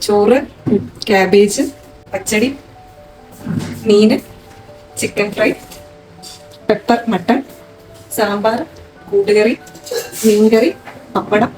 ചോറ് ക്യാബേജ് പച്ചടി മീൻ chicken fry pepper mutton sambar കൂട്ടുകറി മീൻകറി പപ്പടം.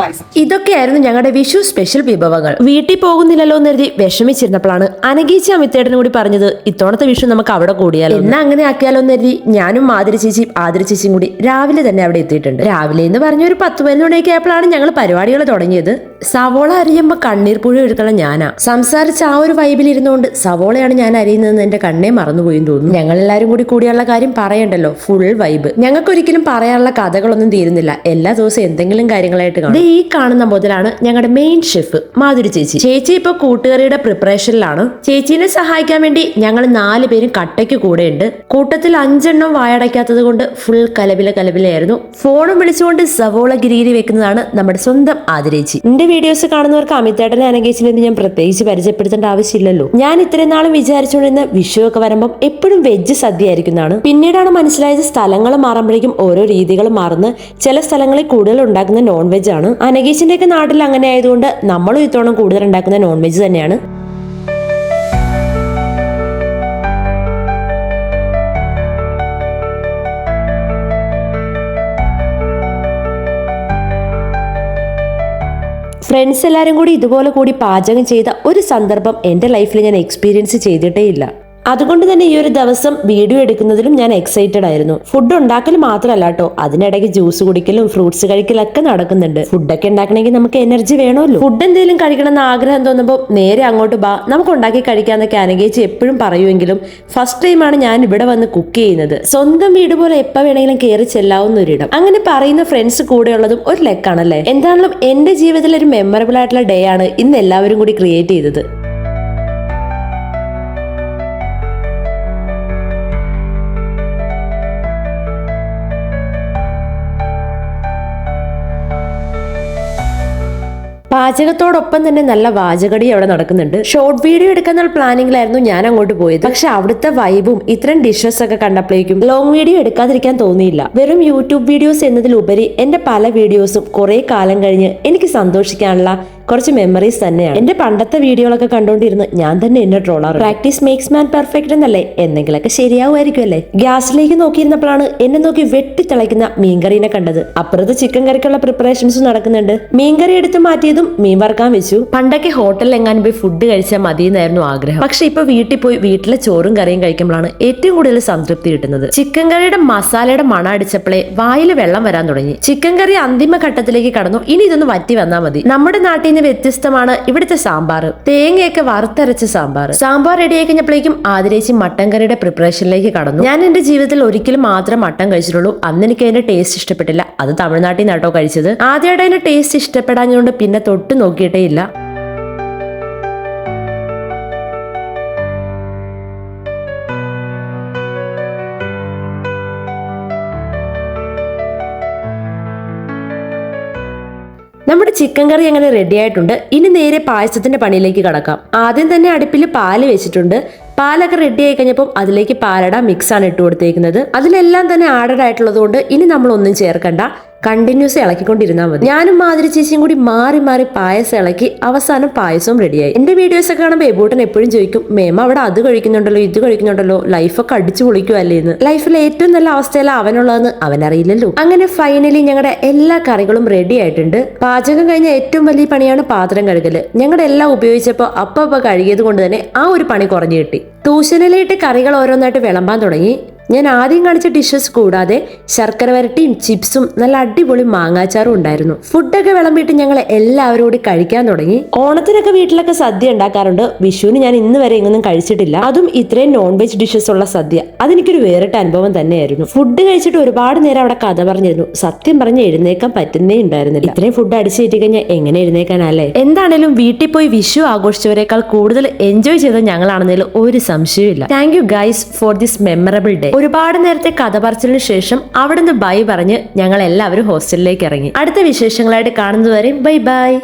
പായസം ഇതൊക്കെയായിരുന്നു ഞങ്ങളുടെ വിഷു സ്പെഷ്യൽ വിഭവങ്ങൾ. വീട്ടിൽ പോകുന്നില്ലല്ലോ എന്ന് കരുതി വിഷമിച്ചിരുന്നപ്പോഴാണ് അനഗീച്ച അമിത്തേട്ടനും കൂടി പറഞ്ഞത് ഇത്തവണത്തെ വിഷു നമുക്ക് അവിടെ കൂടിയാലോ എന്നാ. അങ്ങനെ ആക്കിയാലോ എന്ന് കരുതി ഞാനും മാതിരി ചേച്ചിയും ആതിരി ചേച്ചിയും കൂടി രാവിലെ തന്നെ അവിടെ എത്തിയിട്ടുണ്ട്. രാവിലെ എന്ന് പറഞ്ഞ ഒരു പത്ത് പതിനൊന്ന് മണിയൊക്കെ ആയപ്പോഴാണ് ഞങ്ങൾ പരിപാടികൾ തുടങ്ങിയത്. സവോള അരിയുമ്പോ കണ്ണീർ പുഴ എടുക്കണം ഞാനാ. സംസാരിച്ച ആ ഒരു വൈബിൽ ഇരുന്നുകൊണ്ട് സവോളയാണ് ഞാൻ അരിയുന്നതെന്ന് എന്റെ കണ്ണേ മറന്നുപോയി തോന്നുന്നു. ഞങ്ങൾ എല്ലാവരും കൂടി കൂടിയുള്ള കാര്യം പറയണ്ടല്ലോ ഫുൾ വൈബ് ഞങ്ങൾക്ക് ഒരിക്കലും പറയാനുള്ള കഥകളൊന്നും തീരുന്നില്ല. എല്ലാ ദിവസവും എന്തെങ്കിലും കാര്യങ്ങളായിട്ട് കാണും. ഈ കാണുന്ന മുതലാണ് ഞങ്ങളുടെ മെയിൻ ഷെഫ് മാധുരി ചേച്ചി. ചേച്ചി ഇപ്പൊ കൂട്ടുകറിയുടെ പ്രിപ്പറേഷനിലാണ് ചേച്ചീനെ സഹായിക്കാൻ വേണ്ടി ഞങ്ങൾ നാല് പേരും കട്ടയ്ക്ക് കൂടെയുണ്ട്. കൂട്ടത്തിൽ അഞ്ചെണ്ണം വായടയ്ക്കാത്തത് കൊണ്ട് ഫുൾ കലബില കലബിലയായിരുന്നു ഫോണും വിളിച്ചുകൊണ്ട് സവോള ഗിരിഗിരി വെക്കുന്നതാണ് നമ്മുടെ സ്വന്തം ആതിരേച്ചി എന്റെ വീഡിയോസ് കാണുന്നവർക്ക് അമിതേട്ടനെ അനങ്കേച്ചിലെന്ന് ഞാൻ പ്രത്യേകിച്ച് പരിചയപ്പെടുത്തേണ്ട ആവശ്യമില്ലല്ലോ. ഞാൻ ഇത്രയും നാളും വിചാരിച്ചുകൊണ്ടിരുന്ന വിഷു ഒക്കെ വരുമ്പം എപ്പോഴും വെജ് സദ്യ ആയിരിക്കുന്നതാണ് പിന്നീടാണ് മനസ്സിലായത് സ്ഥലങ്ങൾ മാറുമ്പോഴേക്കും ഓരോ രീതികൾ മാറുന്ന ചില സ്ഥലങ്ങളിൽ കൂടുതൽ ഉണ്ടാക്കുന്ന നോൺ വെജ് ആണ്. അനഗേച്ചിന്റെ ഒക്കെ നാട്ടിൽ അങ്ങനെ ആയതുകൊണ്ട് നമ്മളും ഇത്തവണ കൂടുതൽ ഉണ്ടാക്കുന്ന നോൺ വെജ് തന്നെയാണ്. ഫ്രണ്ട്സ് എല്ലാവരും കൂടി ഇതുപോലെ കൂടി പാചകം ചെയ്ത ഒരു സന്ദർഭം എന്റെ ലൈഫിൽ ഞാൻ എക്സ്പീരിയൻസ് ചെയ്തിട്ടേ ഇല്ല. അതുകൊണ്ട് തന്നെ ഈ ഒരു ദിവസം വീഡിയോ എടുക്കുന്നതിലും ഞാൻ എക്സൈറ്റഡ് ആയിരുന്നു. ഫുഡ് ഉണ്ടാക്കൽ മാത്രമല്ല കേട്ടോ അതിനിടയ്ക്ക് ജ്യൂസ് കുടിക്കലും ഫ്രൂട്ട്സ് കഴിക്കലൊക്കെ നടക്കുന്നുണ്ട്. ഫുഡൊക്കെ ഉണ്ടാക്കണമെങ്കിൽ നമുക്ക് എനർജി വേണമല്ലോ. ഫുഡ് എന്തെങ്കിലും കഴിക്കണം എന്ന് ആഗ്രഹം തോന്നുമ്പോൾ നേരെ അങ്ങോട്ട് ബാ. നമുക്ക് ഉണ്ടാക്കി കഴിക്കാന്നൊക്കെ അനഗേച്ചി എപ്പോഴും പറയുമെങ്കിലും ഫസ്റ്റ് ടൈമാണ് ഞാൻ ഇവിടെ വന്ന് കുക്ക് ചെയ്യുന്നത്. സ്വന്തം വീട് പോലെ എപ്പോൾ വേണമെങ്കിലും കയറി ചെല്ലാവുന്ന ഒരിടം. അങ്ങനെ പറയുന്ന ഫ്രണ്ട്സ് കൂടെയുള്ളതും ഒരു ലെക്കാണല്ലേ? എന്താണെങ്കിലും എന്റെ ജീവിതത്തിൽ ഒരു മെമ്മറബിൾ ആയിട്ടുള്ള ഡേ ആണ് ഇന്ന് എല്ലാവരും കൂടി ക്രിയേറ്റ് ചെയ്തത്. പാചകത്തോടൊപ്പം തന്നെ നല്ല വാചകടി അവിടെ നടക്കുന്നുണ്ട്. ഷോർട്ട് വീഡിയോ എടുക്കുന്ന പ്ലാനിങ്ങിലായിരുന്നു ഞാൻ അങ്ങോട്ട് പോയത്. പക്ഷെ അവിടുത്തെ വൈബും ഇത്തരം ഡിഷസ് ഒക്കെ കണ്ടപ്പോഴേക്കും ലോങ് വീഡിയോ എടുക്കാതിരിക്കാൻ തോന്നിയില്ല. വെറും യൂട്യൂബ് വീഡിയോസ് എന്നതിലുപരി എന്റെ പല വീഡിയോസും കുറെ കാലം കഴിഞ്ഞ് എനിക്ക് സന്തോഷിക്കാനുള്ള കുറച്ച് മെമ്മറീസ് തന്നെയാണ്. എന്റെ പണ്ടത്തെ വീഡിയോകളൊക്കെ കണ്ടുകൊണ്ടിരുന്ന് ഞാൻ തന്നെ എന്നെ ട്രോളാറ് പ്രാക്ടീസ് മേക്സ് മാൻ പെർഫെക്റ്റ് എന്നല്ലേ? എന്തെങ്കിലുമൊക്കെ ശരിയാവുമായിരിക്കും അല്ലേ? ഗ്യാസിലേക്ക് നോക്കിയിരുന്നപ്പോഴാണ് എന്നെ നോക്കി വെട്ടിത്തിളയ്ക്കുന്ന മീൻകറീനെ കണ്ടത്. അപ്പുറത്ത് ചിക്കൻ കറിക്കുള്ള പ്രിപ്പറേഷൻസ് നടക്കുന്നുണ്ട്. മീൻകറി എടുത്ത് മാറ്റിയതും മീൻ വറുക്കാൻ വെച്ചു. പണ്ടൊക്കെ ഹോട്ടലിൽ എങ്ങാനും പോയി ഫുഡ് കഴിച്ചാൽ മതി എന്നായിരുന്നു ആഗ്രഹം. പക്ഷെ ഇപ്പൊ വീട്ടിൽ പോയി വീട്ടിലെ ചോറും കറിയും കഴിക്കുമ്പോഴാണ് ഏറ്റവും കൂടുതൽ സംതൃപ്തി കിട്ടുന്നത്. ചിക്കൻ കറിയുടെ മസാലയുടെ മണ അടിച്ചപ്പോഴേ വായിൽ വെള്ളം വരാൻ തുടങ്ങി. ചിക്കൻ കറി അന്തിമ ഘട്ടത്തിലേക്ക് കടന്നു. ഇനി ഇതൊന്ന് വറ്റി വന്നാൽ മതി. നമ്മുടെ നാട്ടിൽ നിന്ന് വ്യത്യസ്തമാണ് ഇവിടുത്തെ സാമ്പാർ. തേങ്ങയൊക്കെ വറുത്തരച്ച സാമ്പാർ. സാമ്പാർ റെഡി ആയിക്കഴിഞ്ഞപ്പോഴേക്കും കഴിഞ്ഞപ്പോഴേക്കും ആതിരേച്ചി മട്ടൻ കറിയുടെ പ്രിപ്പറേഷനിലേക്ക് കടന്നു. ഞാൻ എന്റെ ജീവിതത്തിൽ ഒരിക്കലും മാത്രം മട്ടൻ കഴിച്ചിട്ടുള്ളൂ. അന്ന് എനിക്ക് അതിന്റെ ടേസ്റ്റ് ഇഷ്ടപ്പെട്ടില്ല. അത് തമിഴ്നാട്ടിൽ നിന്നാട്ടോ കഴിച്ചത്. ആദ്യമായിട്ട് അതിന്റെ ടേസ്റ്റ് ഇഷ്ടപ്പെടാഞ്ഞുകൊണ്ട് പിന്നെ തൊട്ട് നോക്കിയിട്ടേ ഇല്ല. നമ്മുടെ ചിക്കൻ കറി അങ്ങനെ റെഡി ആയിട്ടുണ്ട്. ഇനി നേരെ പായസത്തിന്റെ പണിയിലേക്ക് കടക്കാം. ആദ്യം തന്നെ അടുപ്പിൽ പാൽ വെച്ചിട്ടുണ്ട്. പാലൊക്കെ റെഡി ആയി കഴിഞ്ഞപ്പോൾ അതിലേക്ക് പാലട മിക്സ് ആണ് ഇട്ട് കൊടുത്തേക്കുന്നത്. അതിലെല്ലാം തന്നെ ആഡഡ് ആയിട്ടുള്ളത് കൊണ്ട് ഇനി നമ്മൾ ഒന്നും ചേർക്കണ്ട. കണ്ടിന്യൂസ് ഇളക്കിക്കൊണ്ടിരുന്നാൽ മതി. ഞാനും മാതിരി ചേച്ചിയും കൂടി മാറി മാറി പായസം ഇളക്കി അവസാനം പായസവും റെഡിയായി. എന്റെ വീഡിയോസ് ഒക്കെ കാണുമ്പോൾ എബൂട്ടൻ എപ്പോഴും ചോദിക്കും മേമ അവിടെ അത് കഴിക്കുന്നുണ്ടല്ലോ ഇത് കഴിക്കുന്നുണ്ടല്ലോ ലൈഫൊക്കെ അടിച്ചു പൊളിക്കുമല്ലേ എന്ന്? ലൈഫിലെ ഏറ്റവും നല്ല അവസ്ഥയില അവനുള്ളതെന്ന് അവനറിയില്ലല്ലോ. അങ്ങനെ ഫൈനലി ഞങ്ങളുടെ എല്ലാ കറികളും റെഡി ആയിട്ടുണ്ട്. പാചകം കഴിഞ്ഞ ഏറ്റവും വലിയ പണിയാണ് പാത്രം കഴുകൽ. ഞങ്ങളുടെ എല്ലാം ഉപയോഗിച്ചപ്പോൾ അപ്പൊ അപ്പം കഴുകിയത് കൊണ്ട് തന്നെ ആ ഒരു പണി കുറഞ്ഞു കിട്ടി. തൂശനിലയിട്ട് കറികൾ ഓരോന്നായിട്ട് വിളമ്പാൻ തുടങ്ങി. ഞാൻ ആദ്യം കാണിച്ച ഡിഷസ് കൂടാതെ ശർക്കര വരട്ടിയും ചിപ്സും നല്ല അടിപൊളി മാങ്ങാച്ചാറും ഉണ്ടായിരുന്നു. ഫുഡൊക്കെ വിളമ്പിയിട്ട് ഞങ്ങൾ എല്ലാവരും കൂടി കഴിക്കാൻ തുടങ്ങി. ഓണത്തിനൊക്കെ വീട്ടിലൊക്കെ സദ്യ ഉണ്ടാക്കാറുണ്ട്. വിഷുവിന് ഞാൻ ഇന്ന് വരെ ഇങ്ങൊന്നും കഴിച്ചിട്ടില്ല. അതും ഇത്രയും നോൺ വെജ് ഡിഷസ് ഉള്ള സദ്യ. അതെനിക്കൊരു വേറിട്ട അനുഭവം തന്നെയായിരുന്നു. ഫുഡ് കഴിച്ചിട്ട് ഒരുപാട് നേരം അവിടെ കഥ പറഞ്ഞിരുന്നു. സത്യം പറഞ്ഞ് എഴുന്നേക്കാൻ പറ്റുന്നേ ഉണ്ടായിരുന്നില്ല. ഇത്രയും ഫുഡ് അടിച്ചു കഴിഞ്ഞാൽ എങ്ങനെ എഴുന്നേക്കാനല്ലേ? എന്താണേലും വീട്ടിൽ പോയി വിഷു ആഘോഷിച്ചവരെക്കാൾ കൂടുതൽ എൻജോയ് ചെയ്ത ഞങ്ങളാണെന്നതിൽ ഒരു സംശയമില്ല thank you guys for this memorable day ഒരുപാട് നേരത്തെ കഥ പറച്ചിലിന് ശേഷം അവിടുന്ന് ബൈ പറഞ്ഞ് ഞങ്ങൾ എല്ലാവരും ഹോസ്റ്റലിലേക്ക് ഇറങ്ങി. അടുത്ത വിശേഷങ്ങളായിട്ട് കാണുന്നതുവരെ ബൈ ബൈ.